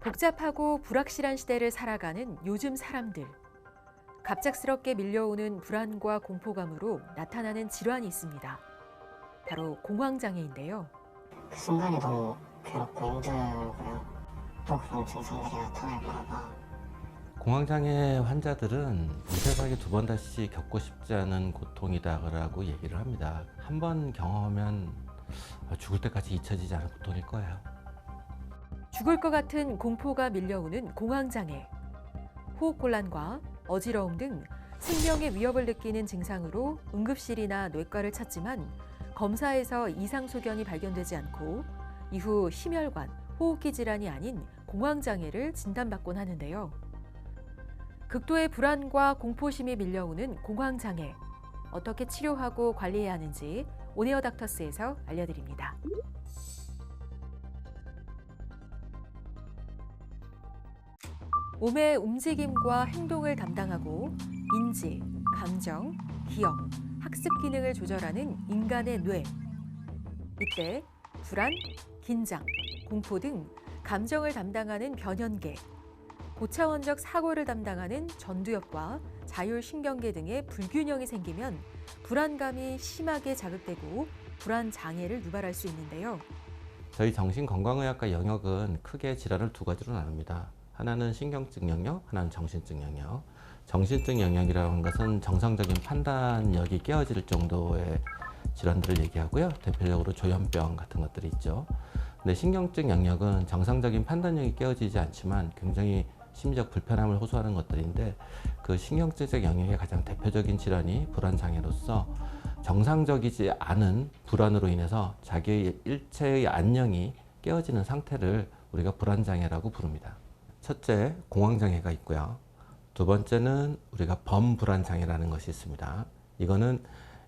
복잡하고 불확실한 시대를 살아가는 요즘 사람들. 갑작스럽게 밀려오는 불안과 공포감으로 나타나는 질환이 있습니다. 바로 공황장애인데요. 그 순간이 너무 괴롭고 힘들고요. 또 그런 증상들이 나타날까봐 공황장애 환자들은 이 세상에 두 번 다시 겪고 싶지 않은 고통이다라고 얘기를 합니다. 한 번 경험하면 죽을 때까지 잊혀지지 않을 고통일 거예요. 죽을 것 같은 공포가 밀려오는 공황장애. 호흡곤란과 어지러움 등 생명의 위협을 느끼는 증상으로 응급실이나 뇌과를 찾지만 검사에서 이상 소견이 발견되지 않고 이후 심혈관, 호흡기 질환이 아닌 공황장애를 진단받곤 하는데요. 극도의 불안과 공포심이 밀려오는 공황장애. 어떻게 치료하고 관리해야 하는지 오네어 닥터스에서 알려드립니다. 몸의 움직임과 행동을 담당하고 인지, 감정, 기억, 학습 기능을 조절하는 인간의 뇌. 이때 불안, 긴장, 공포 등 감정을 담당하는 변연계, 고차원적 사고를 담당하는 전두엽과 자율신경계 등의 불균형이 생기면 불안감이 심하게 자극되고 불안 장애를 유발할 수 있는데요. 저희 정신건강의학과 영역은 크게 질환을 두 가지로 나눕니다. 하나는 신경증 영역, 하나는 정신증 영역. 정신증 영역이라는 것은 정상적인 판단력이 깨어질 정도의 질환들을 얘기하고요. 대표적으로 조현병 같은 것들이 있죠. 근데 신경증 영역은 정상적인 판단력이 깨어지지 않지만 굉장히 심리적 불편함을 호소하는 것들인데 그 신경증적 영역의 가장 대표적인 질환이 불안 장애로서 정상적이지 않은 불안으로 인해서 자기의 일체의 안녕이 깨어지는 상태를 우리가 불안 장애라고 부릅니다. 첫째, 공황 장애가 있고요. 두 번째는 우리가 범불안 장애라는 것이 있습니다. 이거는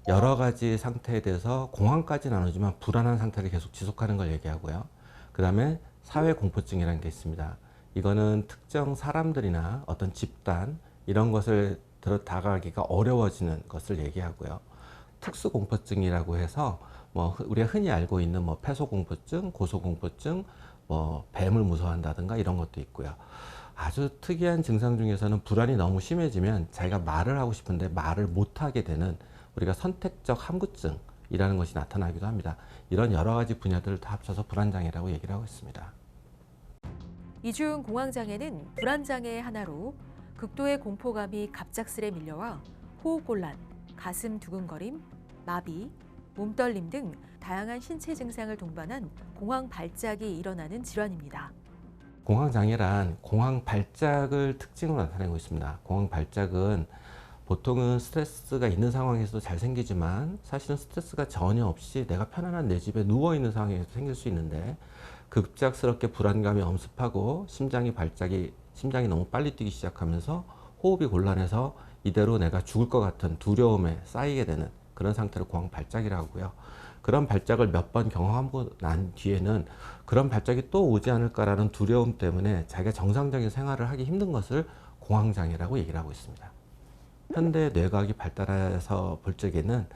여러 가지 상태에 대해서 공황까지 나누지만 불안한 상태를 계속 지속하는 걸 얘기하고요. 그 다음에 사회 공포증이라는 게 있습니다. 이거는 특정 사람들이나 어떤 집단 이런 것을 들어 다가가기가 어려워지는 것을 얘기하고요. 특수공포증이라고 해서 뭐 우리가 흔히 알고 있는 뭐 폐소공포증, 고소공포증, 뭐 뱀을 무서워한다든가 이런 것도 있고요. 아주 특이한 증상 중에서는 불안이 너무 심해지면 자기가 말을 하고 싶은데 말을 못하게 되는 우리가 선택적 함구증이라는 것이 나타나기도 합니다. 이런 여러 가지 분야들을 다 합쳐서 불안장애라고 얘기를 하고 있습니다. 이중 공황장애는 불안장애의 하나로 극도의 공포감이 갑작스레 밀려와 호흡곤란, 가슴 두근거림, 마비, 몸떨림 등 다양한 신체 증상을 동반한 공황 발작이 일어나는 질환입니다. 공황 장애란 공황 발작을 특징으로 나타내고 있습니다. 공황 발작은 보통은 스트레스가 있는 상황에서도 잘 생기지만 사실은 스트레스가 전혀 없이 내가 편안한 내 집에 누워 있는 상황에서 생길 수 있는데 급작스럽게 불안감이 엄습하고 심장이 발작이 심장이 너무 빨리 뛰기 시작하면서 호흡이 곤란해서 이대로 내가 죽을 것 같은 두려움에 쌓이게 되는 그런 상태를 공황 발작이라고 하고요. 그런 발작을 몇 번 경험하고 난 뒤에는 그런 발작이 또 오지 않을까라는 두려움 때문에 자기가 정상적인 생활을 하기 힘든 것을 공황장애라고 얘기를 하고 있습니다. 현대 뇌과학이 발달해서 볼 적에는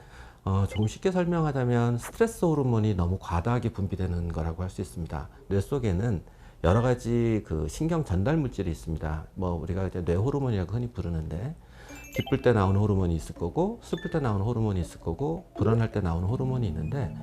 어, 조금 쉽게 설명하자면 스트레스 호르몬이 너무 과다하게 분비되는 거라고 할 수 있습니다. 뇌 속에는 여러 가지 그 신경 전달 물질이 있습니다. 뭐 우리가 이제 뇌 호르몬이라고 흔히 부르는데 기쁠 때 나오는 호르몬이 있을 거고 슬플 때 나오는 호르몬이 있을 거고 불안할 때 나오는 호르몬이 있는데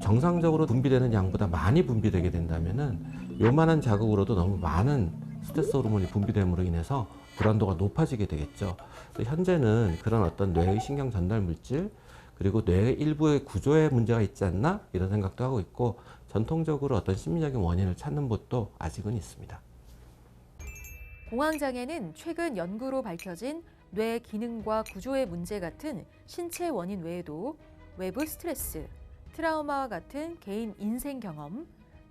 정상적으로 분비되는 양보다 많이 분비되게 된다면은 요만한 자극으로도 너무 많은 스트레스 호르몬이 분비됨으로 인해서 불안도가 높아지게 되겠죠. 현재는 그런 어떤 뇌의 신경 전달 물질 그리고 뇌의 일부의 구조에 문제가 있지 않나 이런 생각도 하고 있고 전통적으로 어떤 심리적인 원인을 찾는 곳도 아직은 있습니다. 공황장애는 최근 연구로 밝혀진 뇌 기능과 구조의 문제 같은 신체 원인 외에도 외부 스트레스, 트라우마와 같은 개인 인생 경험,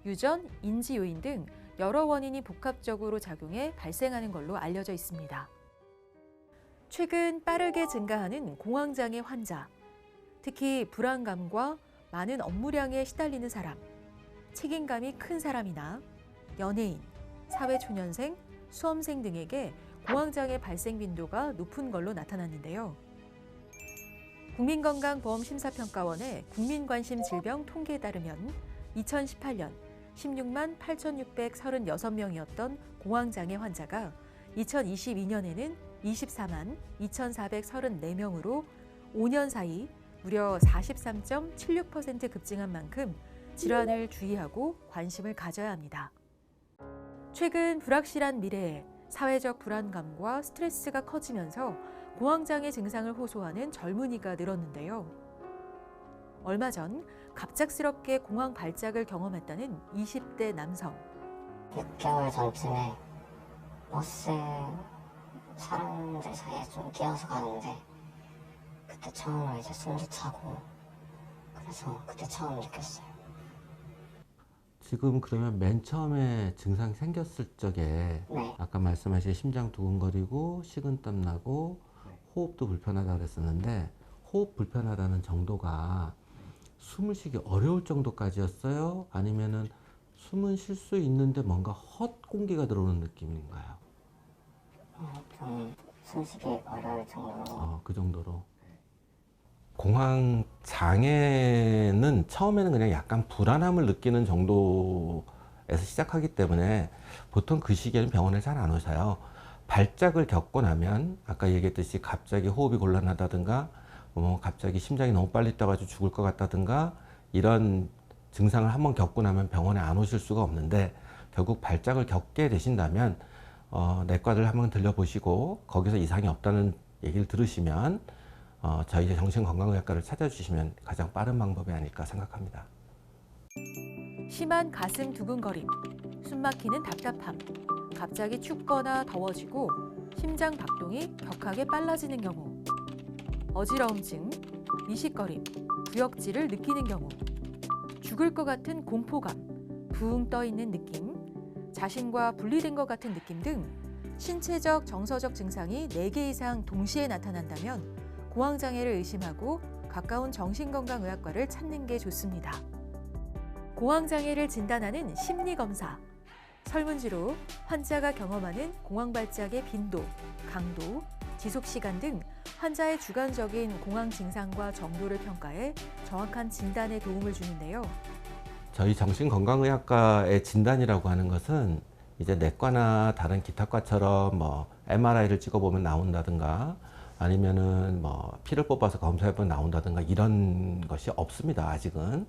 유전, 인지 요인 등 여러 원인이 복합적으로 작용해 발생하는 걸로 알려져 있습니다. 최근 빠르게 증가하는 공황장애 환자, 특히 불안감과 많은 업무량에 시달리는 사람, 책임감이 큰 사람이나 연예인, 사회초년생, 수험생 등에게 공황장애 발생 빈도가 높은 걸로 나타났는데요. 국민건강보험심사평가원의 국민관심질병 통계에 따르면 2018년 16만 8,636명이었던 공황장애 환자가 2022년에는 24만 2,434명으로 5년 사이 무려 43.76% 급증한 만큼 질환을 주의하고 관심을 가져야 합니다. 최근 불확실한 미래에 사회적 불안감과 스트레스가 커지면서 공황장애 증상을 호소하는 젊은이가 늘었는데요. 얼마 전 갑작스럽게 공황 발작을 경험했다는 20대 남성. 6개월 전쯤에 버스 사람들 사이에 좀 끼어서 가는데 그때 처음으로 이제 숨도 차고 그래서 그때 처음 느꼈어요. 지금 그러면 맨 처음에 증상 생겼을 적에 네, 아까 말씀하신 심장 두근거리고 식은땀 나고 호흡도 불편하다 그랬었는데 호흡 불편하다는 정도가 숨을 쉬기 어려울 정도까지였어요? 아니면은 숨은 쉴 수 있는데 뭔가 헛 공기가 들어오는 느낌인가요? 어, 좀 숨쉬기 어려울 정도로 어, 그 정도로. 공황 장애는 처음에는 그냥 약간 불안함을 느끼는 정도에서 시작하기 때문에 보통 그 시기에는 병원에 잘 안 오셔요. 발작을 겪고 나면 아까 얘기했듯이 갑자기 호흡이 곤란하다든가 뭐 갑자기 심장이 너무 빨리 뛰어가지고 죽을 것 같다든가 이런 증상을 한번 겪고 나면 병원에 안 오실 수가 없는데 결국 발작을 겪게 되신다면 어, 내과를 한번 들려보시고 거기서 이상이 없다는 얘기를 들으시면 어, 저희 정신건강의학과를 찾아주시면 가장 빠른 방법이 아닐까 생각합니다. 심한 가슴 두근거림, 숨막히는 답답함, 갑자기 춥거나 더워지고 심장 박동이 격하게 빨라지는 경우, 어지러움증, 미식거림, 구역질을 느끼는 경우, 죽을 것 같은 공포감, 붕떠 있는 느낌, 자신과 분리된 것 같은 느낌 등 신체적, 정서적 증상이 4개 이상 동시에 나타난다면 공황장애를 의심하고 가까운 정신건강의학과를 찾는 게 좋습니다. 공황장애를 진단하는 심리검사. 설문지로 환자가 경험하는 공황발작의 빈도, 강도, 지속시간 등 환자의 주관적인 공황 증상과 정도를 평가해 정확한 진단에 도움을 주는데요. 저희 정신건강의학과의 진단이라고 하는 것은 이제 내과나 다른 기타과처럼 뭐 MRI를 찍어보면 나온다든가 아니면은 뭐 피를 뽑아서 검사해보면 나온다든가 이런 것이 없습니다. 아직은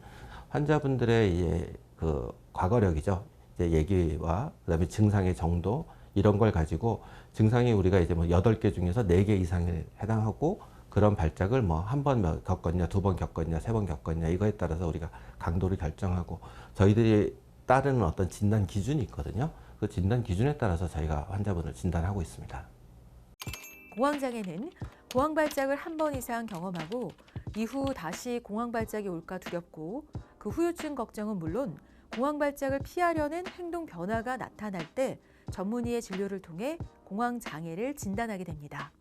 환자분들의 그 과거력이죠. 이제 얘기와 그다음에 증상의 정도 이런 걸 가지고 증상이 우리가 이제 뭐 여덟 개 중에서 네 개 이상에 해당하고 그런 발작을 뭐 한 번 겪었냐, 두 번 겪었냐, 세 번 겪었냐 이거에 따라서 우리가 강도를 결정하고 저희들이 따르는 어떤 진단 기준이 있거든요. 그 진단 기준에 따라서 저희가 환자분을 진단하고 있습니다. 공황장애는 공황 발작을 한 번 이상 경험하고 이후 다시 공황 발작이 올까 두렵고 그 후유증 걱정은 물론 공황 발작을 피하려는 행동 변화가 나타날 때 전문의의 진료를 통해 공황 장애를 진단하게 됩니다.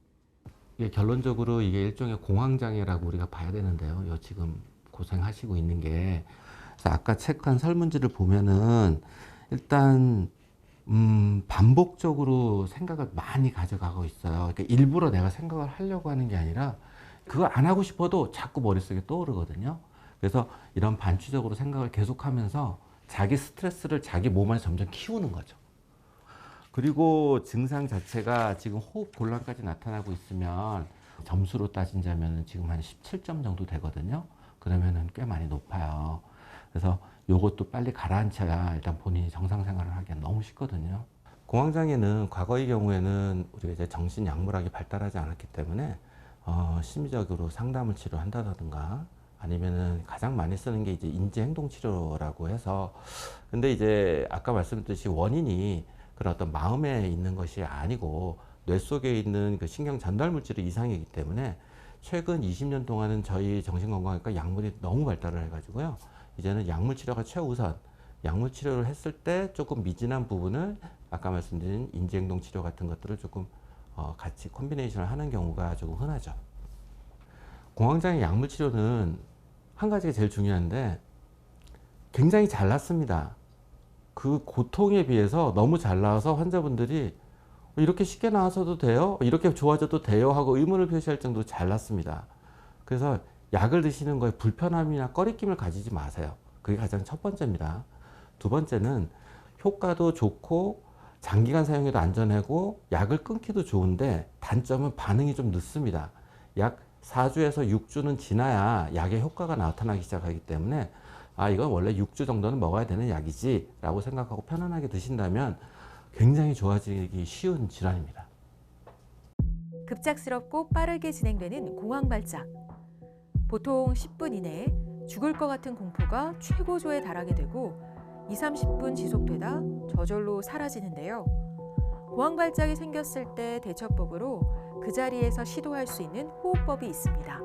이게 결론적으로 이게 일종의 공황 장애라고 우리가 봐야 되는데요. 요 지금 고생하시고 있는 게 아까 체크한 설문지를 보면은 일단 음, 반복적으로 생각을 많이 가져가고 있어요. 그러니까 일부러 내가 생각을 하려고 하는 게 아니라 그거 안 하고 싶어도 자꾸 머릿속에 떠오르거든요. 그래서 이런 반추적으로 생각을 계속하면서 자기 스트레스를 자기 몸 안에 점점 키우는 거죠. 그리고 증상 자체가 지금 호흡 곤란까지 나타나고 있으면 점수로 따진다면 지금 한 17점 정도 되거든요. 그러면은 꽤 많이 높아요. 그래서 요것도 빨리 가라앉혀야 일단 본인이 정상 생활을 하기가 너무 쉽거든요. 공황장애는 과거의 경우에는 우리가 이제 정신 약물학이 발달하지 않았기 때문에 어, 심리적으로 상담을 치료한다든가 아니면은 가장 많이 쓰는 게 이제 인지 행동 치료라고 해서 근데 이제 아까 말씀드렸듯이 원인이 그런 어떤 마음에 있는 것이 아니고 뇌 속에 있는 그 신경 전달 물질의 이상이기 때문에 최근 20년 동안은 저희 정신건강학과 약물이 너무 발달을 해가지고요. 이제는 약물 치료가 최우선. 약물 치료를 했을 때 조금 미진한 부분을 아까 말씀드린 인지행동 치료 같은 것들을 조금 어, 같이 콤비네이션을 하는 경우가 조금 흔하죠. 공황장애 약물 치료는 한 가지가 제일 중요한데 굉장히 잘 낫습니다. 그 고통에 비해서 너무 잘 나와서 환자분들이 이렇게 쉽게 나와서도 돼요? 이렇게 좋아져도 돼요? 하고 의문을 표시할 정도로 잘 낫습니다. 그래서 약을 드시는 거에 불편함이나 꺼리낌을 가지지 마세요. 그게 가장 첫 번째입니다. 두 번째는 효과도 좋고 장기간 사용해도 안전하고 약을 끊기도 좋은데 단점은 반응이 좀 늦습니다. 약 4주에서 6주는 지나야 약의 효과가 나타나기 시작하기 때문에 아 이건 원래 6주 정도는 먹어야 되는 약이지 라고 생각하고 편안하게 드신다면 굉장히 좋아지기 쉬운 질환입니다. 급작스럽고 빠르게 진행되는 공황 발작. 보통 10분 이내에 죽을 것 같은 공포가 최고조에 달하게 되고 2, 30분 지속되다 저절로 사라지는데요. 공황 발작이 생겼을 때 대처법으로 그 자리에서 시도할 수 있는 호흡법이 있습니다.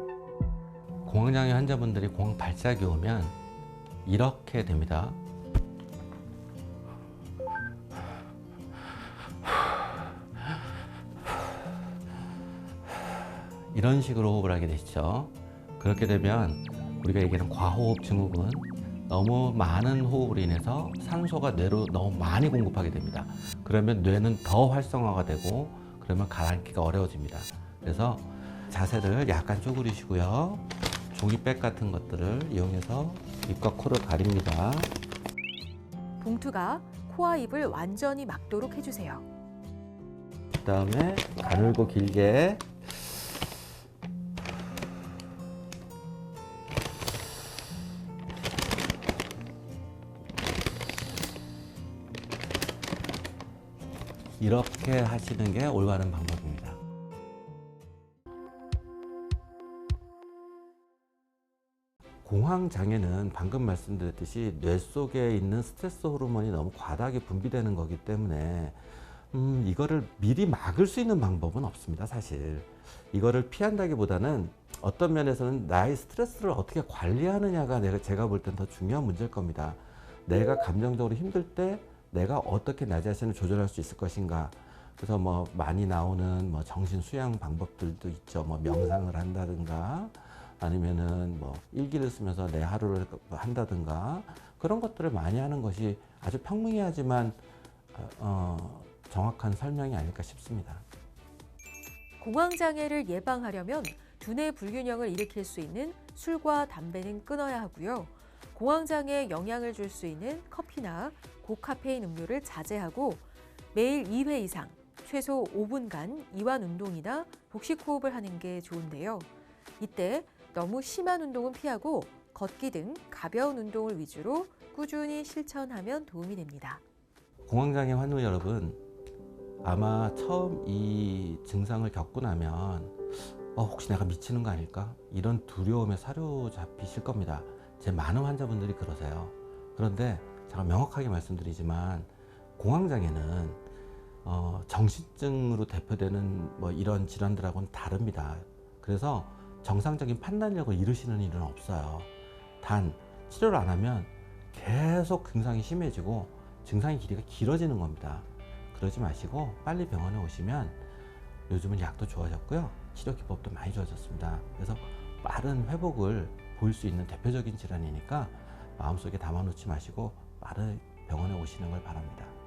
공황장애 환자분들이 공황 발작이 오면 이렇게 됩니다. 이런 식으로 호흡을 하게 되시죠. 그렇게 되면 우리가 얘기하는 과호흡 증후군 너무 많은 호흡으로 인해서 산소가 뇌로 너무 많이 공급하게 됩니다. 그러면 뇌는 더 활성화가 되고 그러면 가라앉기가 어려워집니다. 그래서 자세를 약간 쪼그리시고요. 종이백 같은 것들을 이용해서 입과 코를 가립니다. 봉투가 코와 입을 완전히 막도록 해주세요. 그 다음에 가늘고 길게 이렇게 하시는 게 올바른 방법입니다. 공황 장애는 방금 말씀드렸듯이 뇌 속에 있는 스트레스 호르몬이 너무 과다하게 분비되는 거기 때문에 음, 이거를 미리 막을 수 있는 방법은 없습니다, 사실. 이거를 피한다기보다는 어떤 면에서는 나의 스트레스를 어떻게 관리하느냐가 내가 제가 볼 땐 더 중요한 문제일 겁니다. 내가 감정적으로 힘들 때 내가 어떻게 나 자신을 조절할 수 있을 것인가. 그래서 뭐 많이 나오는 뭐 정신 수양 방법들도 있죠. 뭐 명상을 한다든가 아니면은 뭐 일기를 쓰면서 내 하루를 한다든가 그런 것들을 많이 하는 것이 아주 평명하지만 어, 정확한 설명이 아닐까 싶습니다. 공황 장애를 예방하려면 두뇌 불균형을 일으킬 수 있는 술과 담배는 끊어야 하고요. 공황 장애에 영향을 줄 수 있는 커피나 고카페인 음료를 자제하고 매일 2회 이상 최소 5분간 이완 운동이나 복식 호흡을 하는 게 좋은데요. 이때 너무 심한 운동은 피하고 걷기 등 가벼운 운동을 위주로 꾸준히 실천하면 도움이 됩니다. 공황장애 환우 여러분 아마 처음 이 증상을 겪고 나면 어, 혹시 내가 미치는 거 아닐까 이런 두려움에 사로잡히실 겁니다. 제 많은 환자분들이 그러세요. 그런데 제가 명확하게 말씀드리지만 공황장애는 어, 정신증으로 대표되는 뭐 이런 질환들하고는 다릅니다. 그래서 정상적인 판단력을 잃으시는 일은 없어요. 단 치료를 안 하면 계속 증상이 심해지고 증상의 길이가 길어지는 겁니다. 그러지 마시고 빨리 병원에 오시면 요즘은 약도 좋아졌고요. 치료 기법도 많이 좋아졌습니다. 그래서 빠른 회복을 보일 수 있는 대표적인 질환이니까 마음속에 담아놓지 마시고 빠른 병원에 오시는 걸 바랍니다.